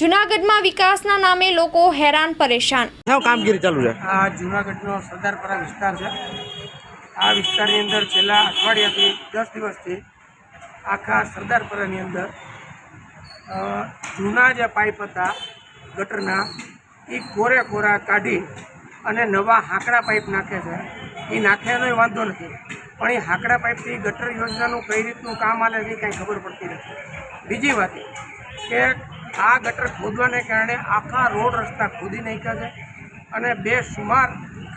જૂનાગઢમાં વિકાસના નામે લોકો હેરાન પરેશાન. શું કામગીરી ચાલુ છે? આ જુનાગઢનો સરદારપરા વિસ્તાર છે. આ વિસ્તારની અંદર છેલ્લા અઠવાડિયાથી દસ દિવસથી આખા સરદારપરાની અંદર જૂના જે પાઇપ હતા ગટરના એ કોરે કોરા કાઢી અને નવા હાંકડા પાઇપ નાખે છે. એ નાખ્યાનો વાંધો નથી. પણ એ હાંકડા પાઇપથી ગટર યોજનાનું કઈ રીતનું કામ આલે છે એ કાંઈ ખબર પડતી નથી. બીજી વાત કે આ ગટર ખોદવાને કારણે આખા રોડ રસ્તા ખોદી નાખ્યા છે અને બે સુમાર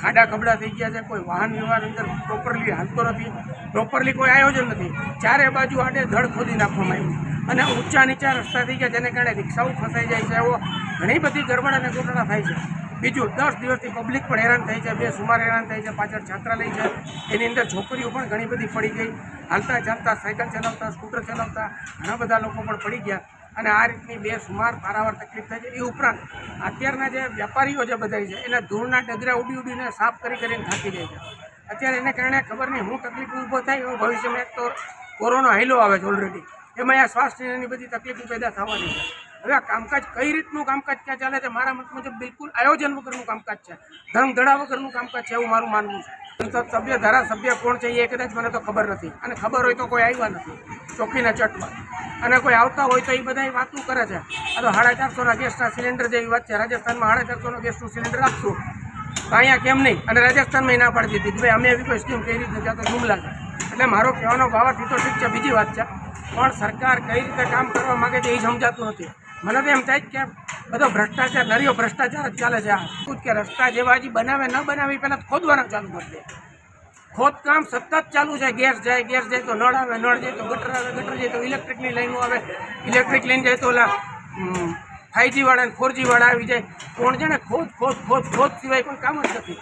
ખાડા ખબડા થઈ ગયા છે. કોઈ વાહન વ્યવહાર અંદર પ્રોપરલી હાલતો નથી. પ્રોપરલી કોઈ આયોજન નથી. ચારે બાજુ આડે ધડ ખોદી નાખવામાં આવ્યું. અને ઊંચા નીચા રસ્તા થઈ ગયા, જેને કારણે રિક્ષાઓ ફસાઈ જાય છે એવો ઘણી બધી ગરબડ અને ગોટડા થાય છે. બીજું, દસ દિવસથી પબ્લિક પણ હેરાન થઈ છે. બે સુમાર હેરાન થાય છે. પાછળ છાત્રાલય છે એની અંદર છોકરીઓ પણ ઘણી બધી પડી ગઈ. હાલતા ચાલતા સાયકલ ચલાવતા, સ્કૂટર ચલાવતા, ઘણા બધા લોકો પણ પડી ગયા. અને આ રીતની બે સુમાર પારાવાર તકલીફ થાય છે. એ ઉપરાંત અત્યારના જે વેપારીઓ જે બધા છે, એના ધૂળના ડગરા ઉડી ઉડીને સાફ કરી કરીને થાકી જાય છે. અત્યારે એને કારણે ખબર નહીં હું તકલીફ ઊભો થાય એવું ભવિષ્યમાં એક તો કોરોના હાઈલો આવે છે ઓલરેડી એમાં આ સ્વાસ્થ્યની બધી તકલીફો પેદા થવાની છે. હવે આ કામકાજ કઈ રીતનું કામકાજ ક્યાં ચાલે છે, મારા મત મુજબ બિલકુલ આયોજન વગરનું કામકાજ છે. ધમ ધડા વગરનું કામકાજ છે એવું મારું માનવું છે. સભ્ય, ધારાસભ્ય કોણ છે એ કદાચ મને તો ખબર નથી. અને ખબર હોય તો કોઈ આવ્યા નથી ચોખ્ખીના ચટમાં. અને કોઈ આવતા હોય તો એ બધા વાતું કરે છે. આ તો સાડા ચારસોના ગેસના સિલિન્ડર જેવી વાત છે. રાજસ્થાનમાં સાડા ચારસોનો ગેસનું સિલિન્ડર આપશું. તો અહીંયા કેમ નહીં? અને રાજસ્થાનમાં ના પાડી દીધી. ભાઈ, અમે એવી કોઈ સ્કીમ કઈ રીતે ત્યાં તો જુમલા છે. એટલે મારો કહેવાનો ભાવ એ તો ઠીક છે, બીજી વાત છે. પણ સરકાર કઈ રીતે કામ કરવા માગે છે એ સમજાતું નથી. મને તો એમ થાય કે બધો ભ્રષ્ટાચાર નરિયો ભ્રષ્ટાચાર જ ચાલે છે આ. શું કે રસ્તા જેવા હજી બનાવે, ન બનાવી પહેલાં ખોદવાના ચાલુ કરી દે. ખોદકામ સતત ચાલુ છે. ગેસ જાય ગેસ જાય તો નળ આવે, નળ જાય તો ગટર આવે, ગટર જાય તો ઇલેક્ટ્રિકની લાઈનો આવે. ઇલેક્ટ્રિક લાઈન જાય તો ઓલા ફાઈવજીવાળા વાળા ફોરજીવાળા આવી જાય. કોણ જાણે ખોદ ખોદ ખોદ ખોદ સિવાય પણ કામ જ નથી.